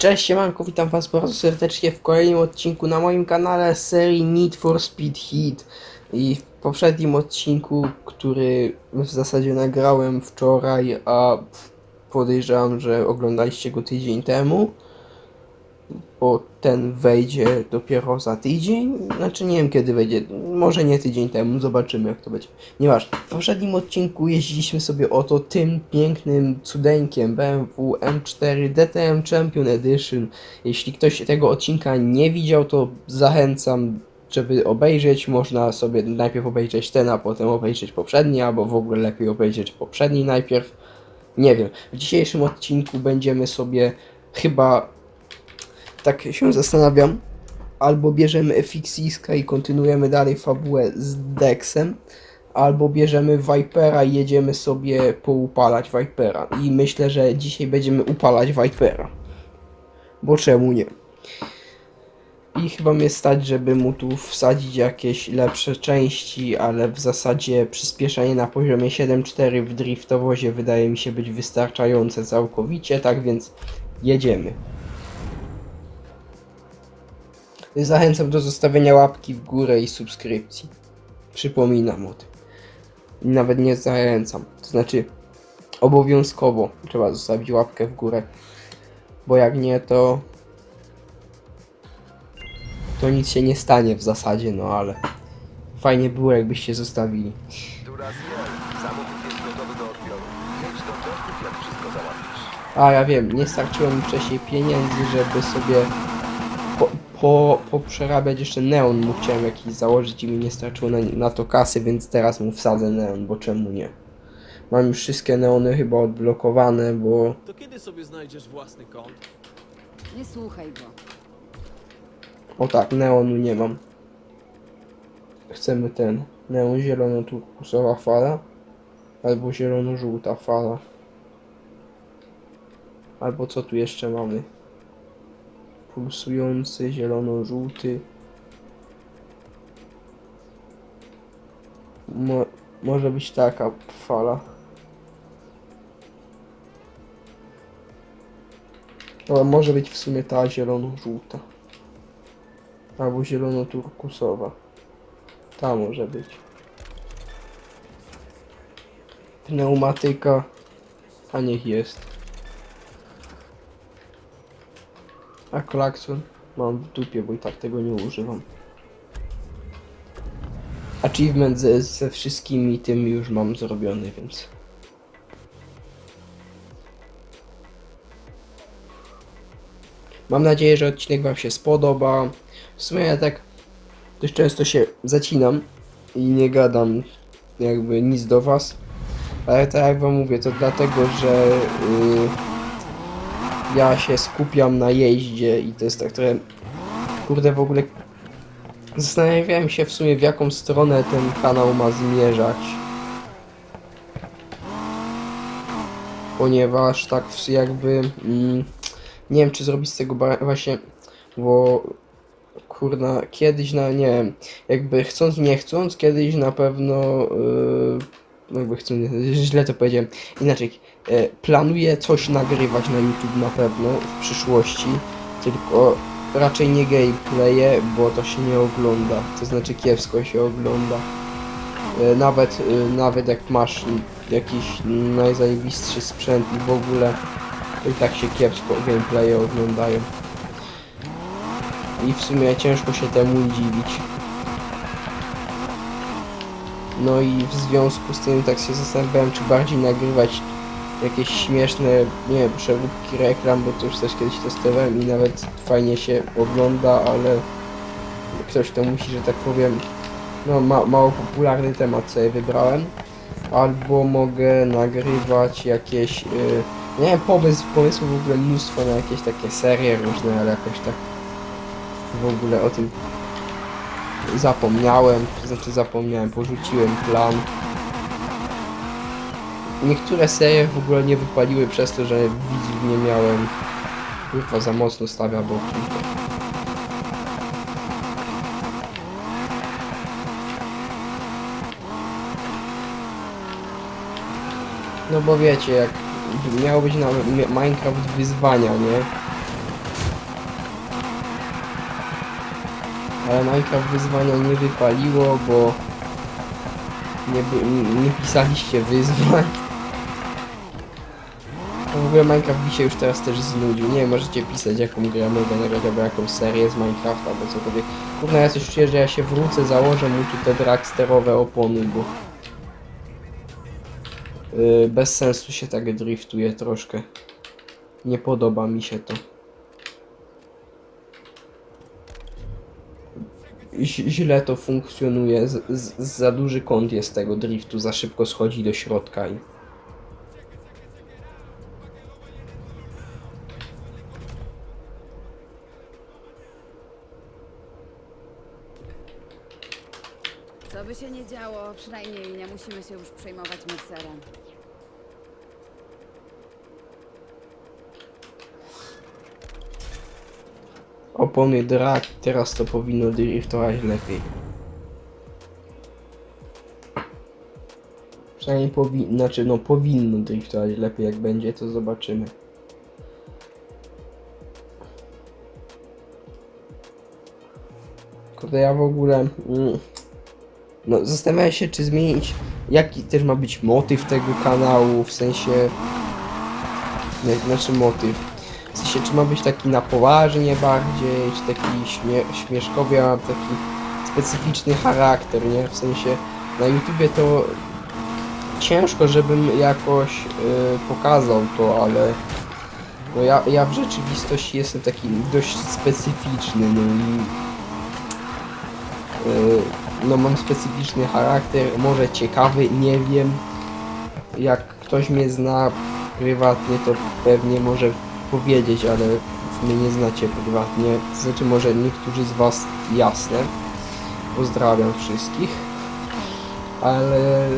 Cześć, siemanko, witam was bardzo serdecznie w kolejnym odcinku na moim kanale serii Need for Speed Heat. I w poprzednim odcinku, który w zasadzie nagrałem wczoraj, a podejrzewam, że oglądaliście go tydzień temu, bo ten wejdzie dopiero za tydzień. Znaczy nie wiem kiedy wejdzie, może nie tydzień temu, zobaczymy jak to będzie. Nieważne. W poprzednim odcinku jeździliśmy sobie oto tym pięknym cudeńkiem BMW M4 DTM Champion Edition. Jeśli ktoś tego odcinka nie widział, to zachęcam, żeby obejrzeć. Można sobie najpierw obejrzeć ten, a potem obejrzeć poprzedni, albo w ogóle lepiej obejrzeć poprzedni najpierw. Nie wiem. W dzisiejszym odcinku będziemy sobie chyba tak się zastanawiam, albo bierzemy FXiska i kontynuujemy dalej fabułę z Dexem, albo bierzemy Vipera i jedziemy sobie poupalać Vipera. I myślę, że dzisiaj będziemy upalać Vipera. Bo czemu nie? I chyba mnie stać, żeby mu tu wsadzić jakieś lepsze części, ale w zasadzie przyspieszenie na poziomie 7.4 w driftowozie wydaje mi się być wystarczające całkowicie, tak więc jedziemy. Zachęcam do zostawienia łapki w górę i subskrypcji. Przypominam o tym. Nawet nie zachęcam. To znaczy, obowiązkowo trzeba zostawić łapkę w górę. Bo jak nie, to. To nic się nie stanie w zasadzie, no ale. Fajnie było, jakbyście zostawili. A ja wiem, nie starczyło mi wcześniej pieniędzy, żeby sobie po, po, poprzerabiać jeszcze neon mu chciałem jakiś założyć i mi nie starczyło na, na to kasy, więc teraz mu wsadzę neon, bo czemu nie? Mam już wszystkie neony chyba odblokowane, bo To kiedy sobie znajdziesz własny kąt? Nie słuchaj go. o tak, neonu nie mam. Chcemy ten neon zielono-turkusowa fala albo zielono-żółta fala. Albo co tu jeszcze mamy? Pulsujący, zielono-żółty. Mo może być taka fala. Może być w sumie ta zielono-żółta. Albo zielono-turkusowa. Ta może być. Pneumatyka. A niech jest. A klakson mam w dupie, bo i tak tego nie używam. Achievement ze, ze wszystkimi tymi już mam zrobiony, więc. Mam nadzieję, że odcinek Wam się spodoba. W sumie ja tak dość często się zacinam i nie gadam jakby nic do Was. Ale tak jak Wam mówię, to dlatego, że yy, ja się skupiam na jeździe i to jest tak trochę... Kurde, w ogóle zastanawiałem się w sumie w jaką stronę ten kanał ma zmierzać. Ponieważ tak jakby... Mm, nie wiem, czy zrobić z tego właśnie... Bo... Kurna, kiedyś na... nie wiem... Jakby chcąc, nie chcąc, kiedyś na pewno... Yy, jakby chcąc, źle to powiedziałem. Inaczej, planuję coś nagrywać na YouTube na pewno w przyszłości, tylko raczej nie gameplaye, bo to się nie ogląda, to znaczy kiepsko się ogląda. E, Nawet, e, nawet jak masz jakiś najzajebistszy sprzęt i w ogóle, to i tak się kiepsko gameplaye oglądają. I w sumie ciężko się temu dziwić. No i w związku z tym tak się zastanawiałem, czy bardziej nagrywać jakieś śmieszne, nie wiem, przeróbki reklam, bo to już też kiedyś testowałem i nawet fajnie się ogląda, ale ktoś to musi, że tak powiem, no ma, mało popularny temat sobie wybrałem. Albo mogę nagrywać jakieś, yy, nie wiem, pomysł, w ogóle mnóstwo na jakieś takie serie różne, ale jakoś tak w ogóle o tym zapomniałem, to znaczy zapomniałem, porzuciłem plan. Niektóre serie w ogóle nie wypaliły przez to, że widzów nie miałem. Kurwa za mocno stawia boki. No bo wiecie, jak miało być na Minecraft wyzwania, nie? Ale Minecraft wyzwania nie wypaliło, bo nie, nie pisaliście wyzwań. Ogóle Minecraft mi się już teraz też znudził. Nie wiem, możecie pisać jaką grę mogę nagrać, albo jakąś serię z Minecrafta, albo cokolwiek. Kurna, ja coś czuję, że ja się wrócę, założę mu tu te dragsterowe opony, bo... Yy, bez sensu się tak driftuje troszkę. Nie podoba mi się to. Źle to funkcjonuje. Z, z, za duży kąt jest tego driftu, za szybko schodzi do środka i. działo, przynajmniej nie musimy się już przejmować Mercerem. Opony drag, teraz to powinno driftować lepiej. Przynajmniej powinno, znaczy no powinno driftować lepiej, jak będzie to zobaczymy. Kurde, ja w ogóle... Mm, no zastanawiam się, czy zmienić, jaki też ma być motyw tego kanału, w sensie... Nie, znaczy motyw. W sensie, czy ma być taki na poważnie bardziej, czy taki śmie śmieszkowy, taki specyficzny charakter, nie? W sensie, na YouTubie to ciężko, żebym jakoś y, pokazał to, ale no ja, ja w rzeczywistości jestem taki dość specyficzny, no i no mam specyficzny charakter, może ciekawy, nie wiem. Jak ktoś mnie zna prywatnie, to pewnie może powiedzieć, ale mnie nie znacie prywatnie. Znaczy może niektórzy z was jasne. Pozdrawiam wszystkich. Ale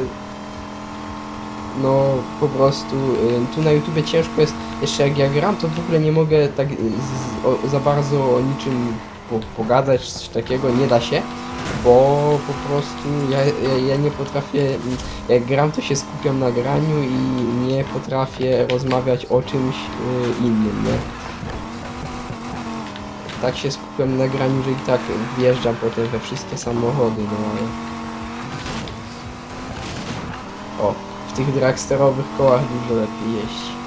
no po prostu y, tu na YouTubie ciężko jest, jeszcze jak ja gram, to w ogóle nie mogę tak y, z, o, za bardzo o niczym po, pogadać, coś takiego, nie da się, bo po prostu ja, ja, ja nie potrafię, jak gram to się skupiam na graniu i nie potrafię rozmawiać o czymś y, innym, nie? Tak się skupiam na graniu, że i tak wjeżdżam potem we wszystkie samochody, no ale... O, w tych dragsterowych kołach dużo lepiej jeździ.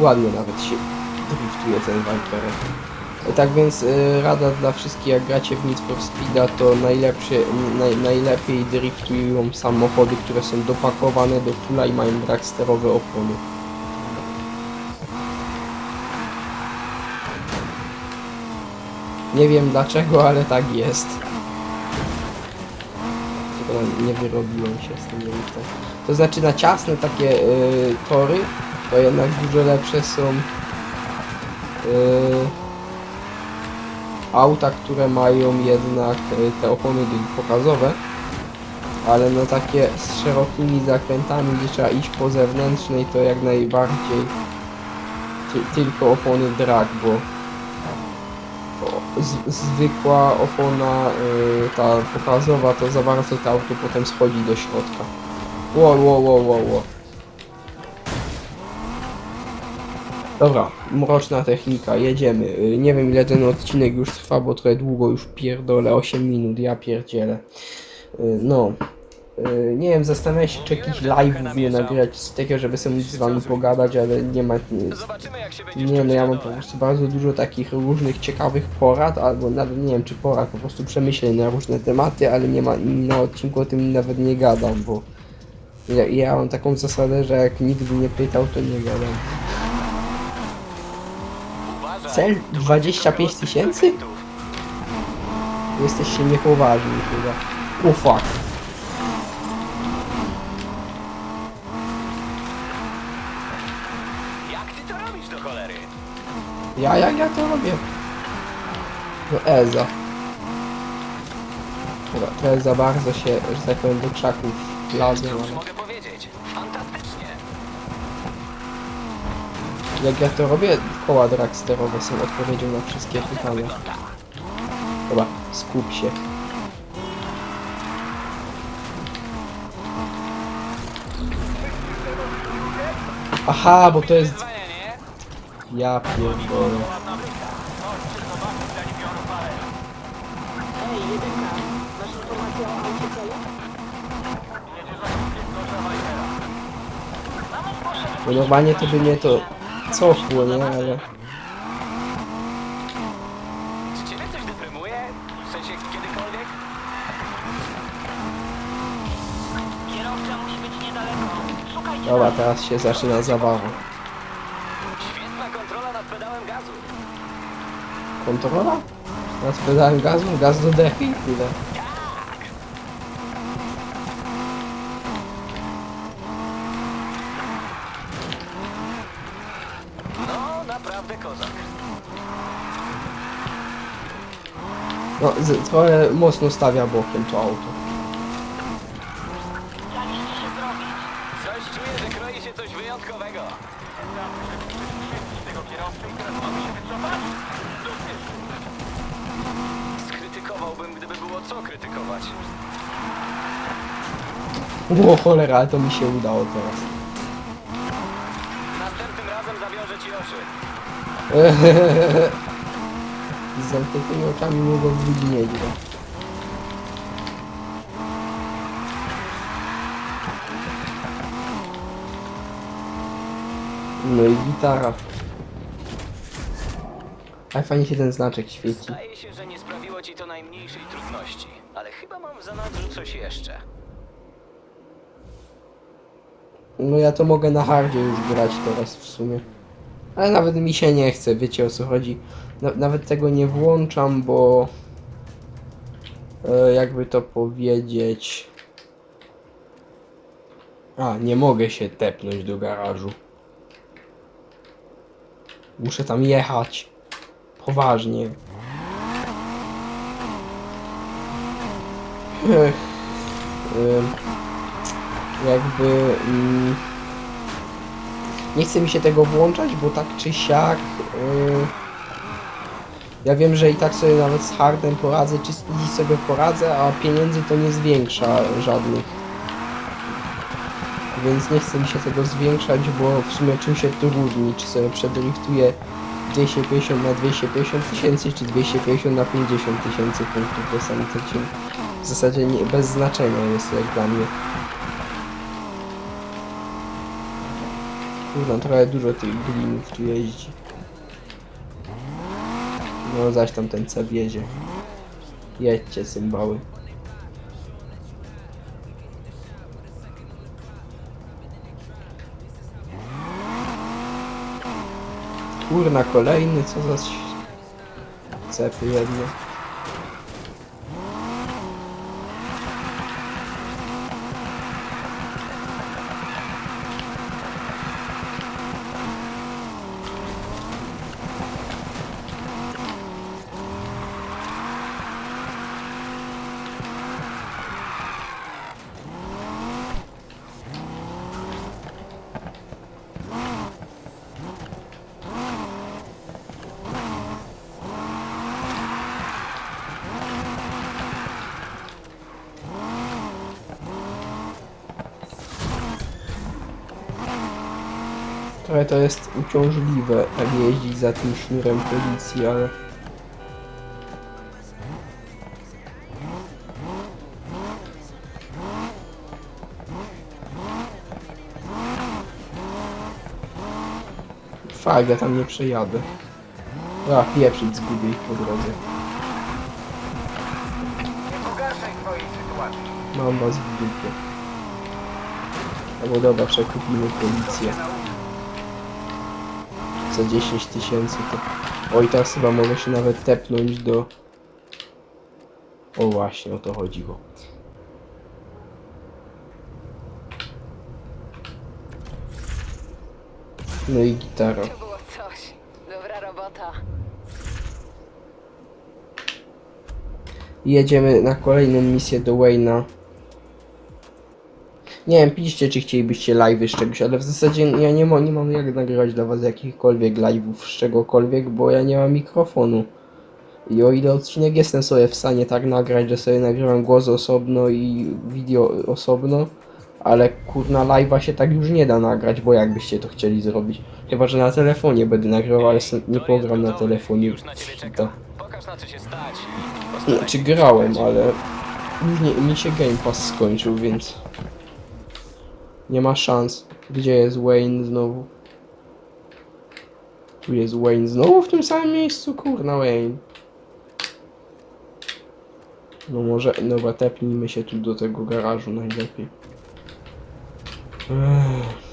Ładnie nawet się driftuje ten Viper. Tak więc y, rada dla wszystkich, jak gracie w Need for Speeda, to naj, najlepiej driftują samochody, które są dopakowane do fulla i mają dragsterowe opony. Nie wiem dlaczego, ale tak jest. Tylko nie wyrobiłem się z tym driftem. To znaczy na ciasne takie y, tory, to jednak dużo lepsze są y, auta, które mają jednak y, te opony pokazowe, ale no takie z szerokimi zakrętami, gdzie trzeba iść po zewnętrznej, to jak najbardziej ty, tylko opony drag, bo zwykła opona, y, ta pokazowa, to za bardzo to auto potem schodzi do środka. Ło, ło, ło, ło, ło. Dobra, mroczna technika, jedziemy. Y, Nie wiem ile ten odcinek już trwa, bo trochę długo już pierdolę, 8 minut, ja pierdzielę. Y, No. Y, Nie wiem, zastanawiam się czy jakiś live nie nagrać z takiego, żeby sobie z wami pogadać, ale nie ma... Nie no, ja mam po prostu bardzo dużo takich różnych ciekawych porad, albo nawet nie wiem czy porad, po prostu przemyśleń na różne tematy, ale nie ma na odcinku o tym nawet nie gadam, bo ja, ja mam taką zasadę, że jak nikt mnie nie pytał, to nie gadam. Cel tu 25 ostrych tysięcy? Jesteście niepoważni chyba. Fuck. Jak ty to robisz do cholery? Ja, jak ja to robię? No Eza. Dobra, trochę za bardzo się, że tak powiem, do krzaków wlazłem, Cóż ale... Jak ja to robię, koła dragsterowe są odpowiedzią na wszystkie pytania. Dobra, skup się. Aha, bo to jest... Ja pierdolę. Bo normalnie to by mnie to cofło, nie? Ale... Czy ciebie coś deprymuje? W sensie kiedykolwiek? Kierowca musi być niedaleko. Szukajcie Dobra, teraz się zaczyna zabawa. Świetna kontrola nad pedałem gazu. Kontrola? Teraz pedałem gazu, gaz do dechy i tyle. No, z, trochę mocno stawia bokiem to auto. Się. Coś czuję, że kroi się coś wyjątkowego. Skrytykowałbym, gdyby było co krytykować. O cholera, ale to mi się udało teraz. Następnym razem zawiążę ci oczy. Z zamkniętymi oczami mogą być nieźle. No i gitara. Ale fajnie się ten znaczek świeci. Zdaje się, że nie sprawiło ci to najmniejszej trudności. Ale chyba mam w zanadrzu coś jeszcze. No ja to mogę na hardzie już grać teraz w sumie. Ale nawet mi się nie chce, wiecie o co chodzi. Na, nawet tego nie włączam, bo... E, jakby to powiedzieć... A, nie mogę się tepnąć do garażu. Muszę tam jechać. Poważnie. Jakby mm, nie chce mi się tego włączać, bo tak czy siak ja wiem, że i tak sobie nawet z hardem poradzę, czy z easy sobie poradzę, a pieniędzy to nie zwiększa żadnych. Więc nie chce mi się tego zwiększać, bo w sumie czym się to różni, czy sobie przedriftuję 250 na 250 tysięcy, czy 250 na 50 tysięcy punktów do samych w zasadzie nie, bez znaczenia jest to jak dla mnie. Kurwa, trochę dużo tych glinów tu jeździ. No zaś tam ten cel jedzie. Jedźcie, cymbały. Kurna, kolejny, co za cepy jedne. Trochę to jest uciążliwe, tak jeździć za tym sznurem policji, ale... Fak, ja tam nie przejadę. A, pieprzyć zgubię ich po drodze. Mam was w dupie. Albo dobra, przekupimy policję. Za 10 tysięcy to... Oj, teraz chyba mogę się nawet tepnąć do... O właśnie, o to chodziło. No i gitara. To było coś. Dobra robota. Jedziemy na kolejną misję do Wayne'a. Nie wiem, piszcie czy chcielibyście live'y z czegoś, ale w zasadzie ja nie, ma, nie mam jak nagrywać dla was jakichkolwiek live'ów z czegokolwiek, bo ja nie mam mikrofonu. I o ile odcinek jestem sobie w stanie tak nagrać, że sobie nagrywam głos osobno i video osobno, Ale kurna live'a się tak już nie da nagrać, bo jakbyście to chcieli zrobić? Chyba, że na telefonie będę nagrywał, ale nie To pogram na telefonie. Postaraj Znaczy grałem, ale nie, mi się Game Pass skończył, więc nie ma szans. Gdzie jest Wayne znowu? Tu jest Wayne znowu w tym samym miejscu? Kurna Wayne. No może, dobra, tepnijmy się tu do tego garażu najlepiej. Ech.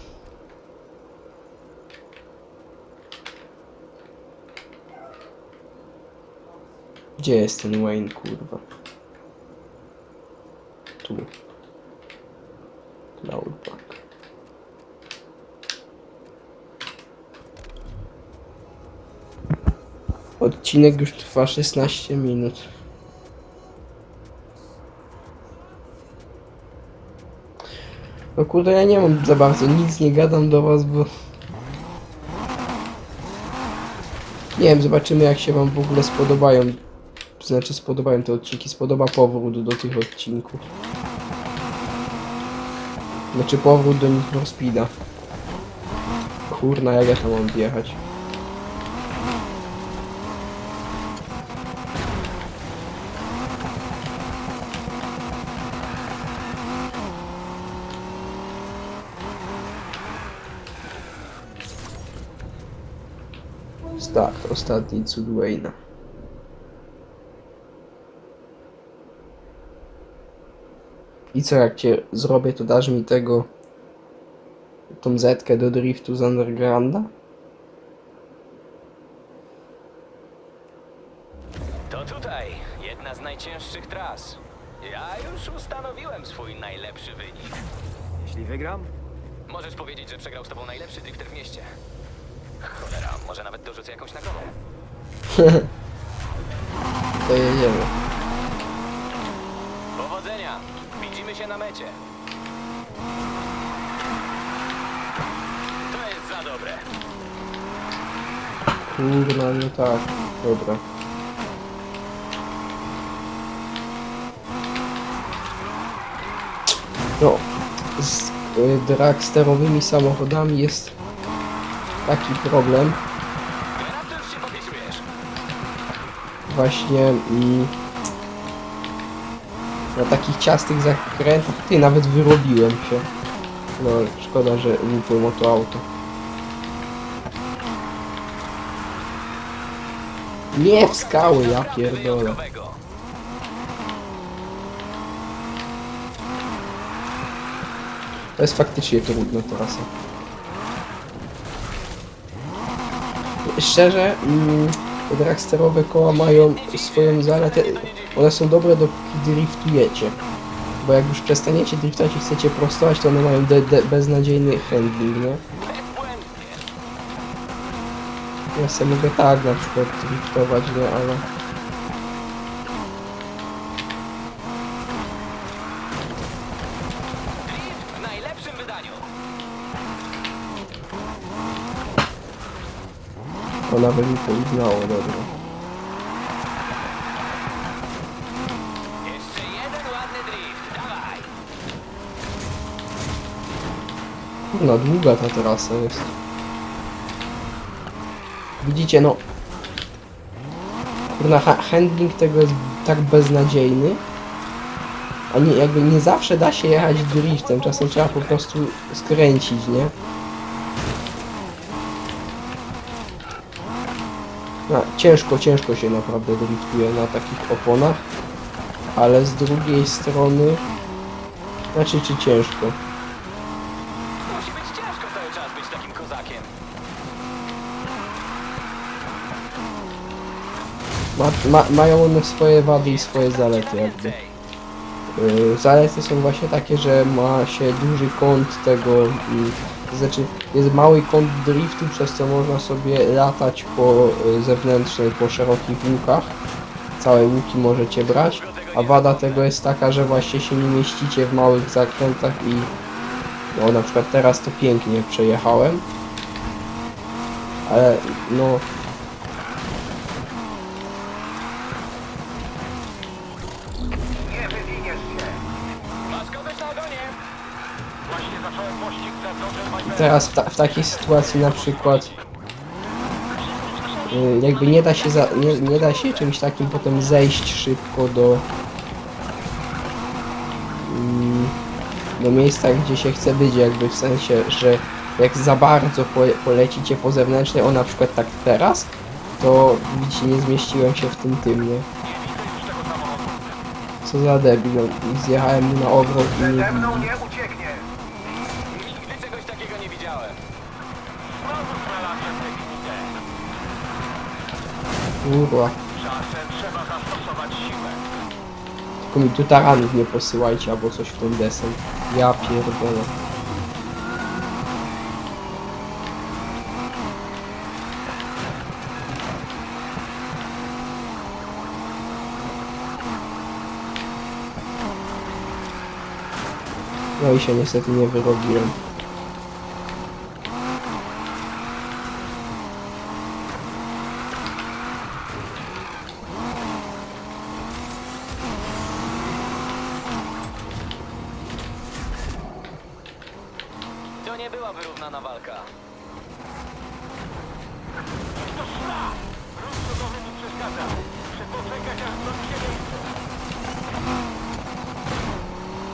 Gdzie jest ten Wayne, kurwa? Tu. Cloudback. Odcinek już trwa 16 minut. No kurde, ja nie mam za bardzo, nic nie gadam do was, bo... Nie wiem, zobaczymy jak się wam w ogóle spodobają znaczy spodobają te odcinki, spodoba powrót do tych odcinków. Znaczy powrót do Need for Speeda. Kurna, jak ja tam mam wjechać? Ostatni cud Wayne'a. I co, jak cię zrobię, to dasz mi tego... tą zetkę do driftu z Undergrounda? To tutaj, jedna z najcięższych tras. Ja już ustanowiłem swój najlepszy wynik. Jeśli wygram, Możesz powiedzieć, że przegrał z tobą najlepszy drifter w mieście. Cholera, może nawet dorzucę jakąś nagrodę. To jedziemy. Powodzenia! Widzimy się na mecie. To jest za dobre. Kurna, no tak. Dobra. No, z y, dragsterowymi samochodami jest taki problem. Właśnie mm, na takich ciastych zakrętach. Ty, nawet wyrobiłem się. No, szkoda, że lupłem o to auto. Nie w skały, ja pierdolę. To jest faktycznie trudna trasa. Szczerze, mm, dragsterowe koła mają swoją zaletę. One są dobre dopóki driftujecie. Bo jak już przestaniecie driftować i chcecie prostować, to one mają de- de- beznadziejny handling, nie? Ja sobie mogę tak na przykład driftować, nie? Ale... To nawet mi to uznało, dobra. Jeszcze jeden ładny drift. Dawaj. No długa ta trasa jest. Widzicie, no... Kurna, ha handling tego jest tak beznadziejny. A nie, jakby nie zawsze da się jechać driftem, czasem trzeba po prostu skręcić, nie? Ciężko, ciężko się naprawdę driftuje na takich oponach. Ale z drugiej strony... Znaczy, czy ciężko? Musi być ciężko cały czas być takim kozakiem. Ma, ma, mają one swoje wady i swoje zalety jakby. Yy, Zalety są właśnie takie, że ma się duży kąt tego, to znaczy jest mały kąt driftu, przez co można sobie latać po y, zewnętrznej, po szerokich łukach. Całe łuki możecie brać, a wada tego jest taka, że właśnie się nie mieścicie w małych zakrętach i no na przykład teraz to pięknie przejechałem. Ale no teraz w, ta, w takiej sytuacji na przykład y, jakby nie da się za, nie, nie da się czymś takim potem zejść szybko do mm, do miejsca, gdzie się chce być, jakby w sensie, że jak za bardzo po, polecicie po zewnętrznej, o na przykład tak teraz, to widzicie, nie zmieściłem się w tym tym, nie? Co za debil, no, zjechałem na obrot i nie tę winitę. Kurwa, Czasem trzeba zastosować siłę. tylko mi tu taranów nie posyłajcie albo coś w ten. Ja pierdolę. No i się niestety nie wyrobiłem.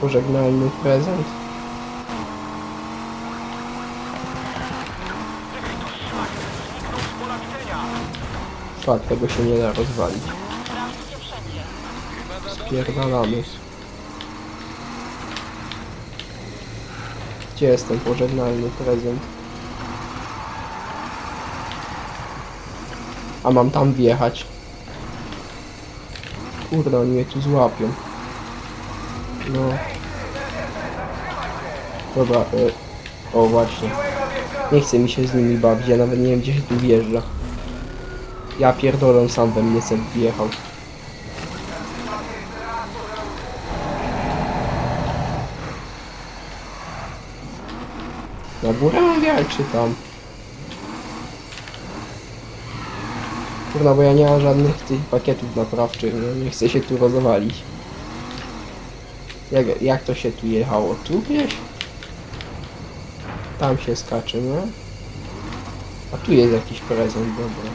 Pożegnalny prezent. Fakt, tego się nie da rozwalić. Spierdalamy. Gdzie jest ten pożegnalny prezent? A mam tam wjechać. Kurde, oni mnie tu złapią. No. Dobra, y o właśnie. Nie chce mi się z nimi bawić, ja nawet nie wiem gdzie się tu wjeżdża. Ja pierdolę sam we mnie sobie wjechał. Na wjechać czy tam? Kurna, bo ja nie mam żadnych tych pakietów naprawczych, no nie chcę się tu rozwalić. Jak, jak to się tu jechało? Tu gdzieś? Tam się skacze, no? A tu jest jakiś prezent, dobra.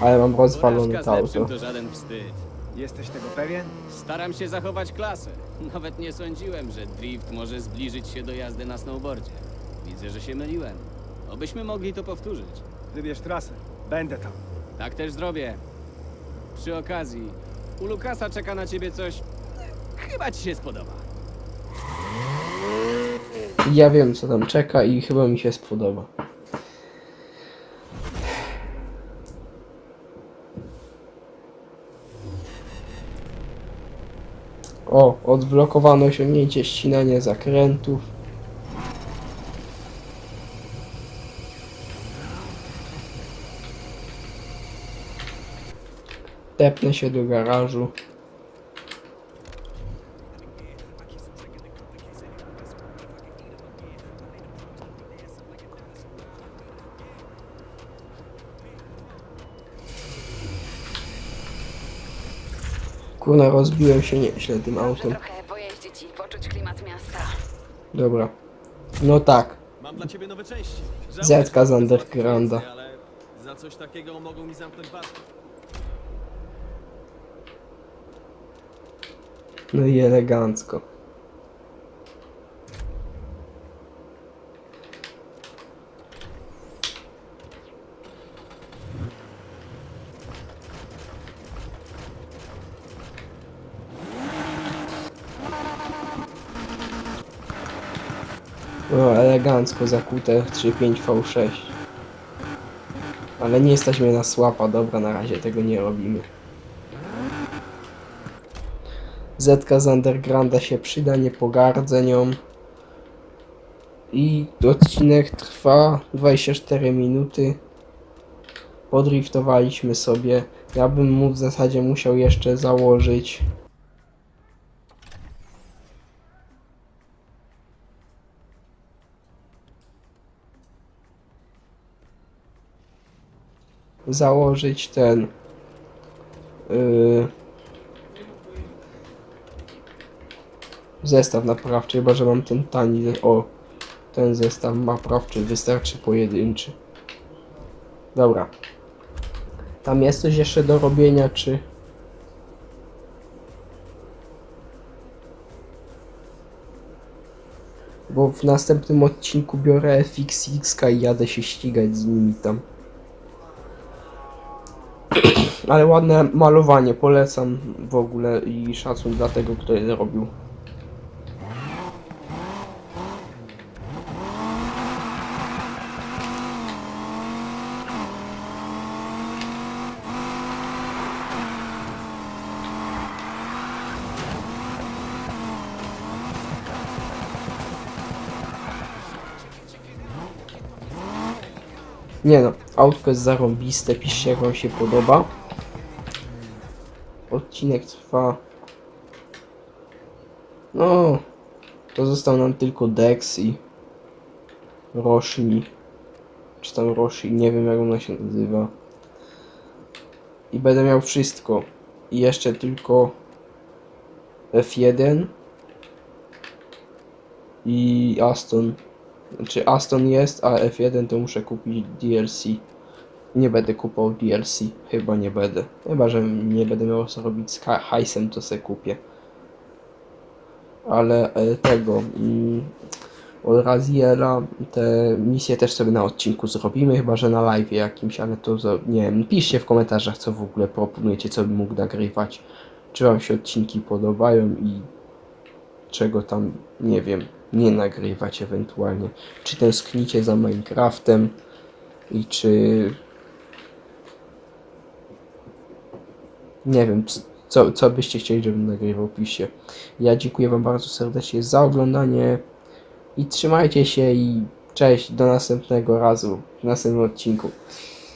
Ale mam rozwalone to auto. to żaden wstyd. Jesteś tego pewien? Staram się zachować klasę. Nawet nie sądziłem, że drift może zbliżyć się do jazdy na snowboardzie. Widzę, że się myliłem. Obyśmy mogli to powtórzyć. Wybierz trasę. Będę tam. Tak też zrobię. Przy okazji, u Lukasa czeka na ciebie coś. Chyba ci się spodoba. Ja wiem co tam czeka i chyba mi się spodoba. O, odblokowano osiągnięcie ścinania zakrętów. Tepnę się do garażu. Kurna, rozbiłem się nieźle tym autem. trochę pojeździć i poczuć klimat miasta. Dobra. No tak, Mam dla ciebie nowe części. Zetka z Undergrounda. Ale za coś takiego mogą mi zamknąć paski. No i elegancko. No, elegancko zakute 3.5 V6. Ale nie mnie na słapa, dobra, na razie tego nie robimy. Zetka z Undergrounda się przyda, nie pogardzę nią. I odcinek trwa 24 minuty. Podriftowaliśmy sobie. Ja bym mu w zasadzie musiał jeszcze założyć. Założyć ten. Yy, zestaw naprawczy, chyba że mam ten tani, o, ten zestaw naprawczy, wystarczy pojedynczy. Dobra. Tam jest coś jeszcze do robienia, czy... Bo w następnym odcinku biorę FXX i jadę się ścigać z nimi tam. Ale ładne malowanie, polecam w ogóle i szacun dla tego, kto je zrobił. Nie no, autko jest zarąbiste, piszcie jak wam się podoba. Odcinek trwa... No, to został nam tylko Dex i Roshni. Czy tam Roshi, nie wiem jak ona się nazywa. I będę miał wszystko. I jeszcze tylko F1 i Aston. Znaczy Aston jest, a F1 to muszę kupić DLC. Nie będę kupował DLC, chyba nie będę. Chyba, że nie będę miał co robić z ha- hajsem, to se kupię. Ale e, tego, mm, od Raziela te misje też sobie na odcinku zrobimy, chyba, że na live jakimś, ale to nie wiem, piszcie w komentarzach, co w ogóle proponujecie, co bym mógł nagrywać. Czy wam się odcinki podobają i czego tam, nie wiem, nie nagrywać ewentualnie. Czy tęsknicie za Minecraftem i czy... Nie wiem, co, co byście chcieli, żebym nagrywał, piszcie. Ja dziękuję wam bardzo serdecznie za oglądanie i trzymajcie się i cześć, do następnego razu, w następnym odcinku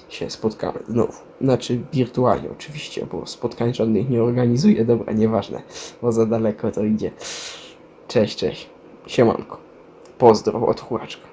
się spotkamy znowu. Znaczy wirtualnie oczywiście, bo spotkań żadnych nie organizuję, dobra, nieważne, bo za daleko to idzie. Cześć, cześć. Siemanko. Pozdro od Churaczka.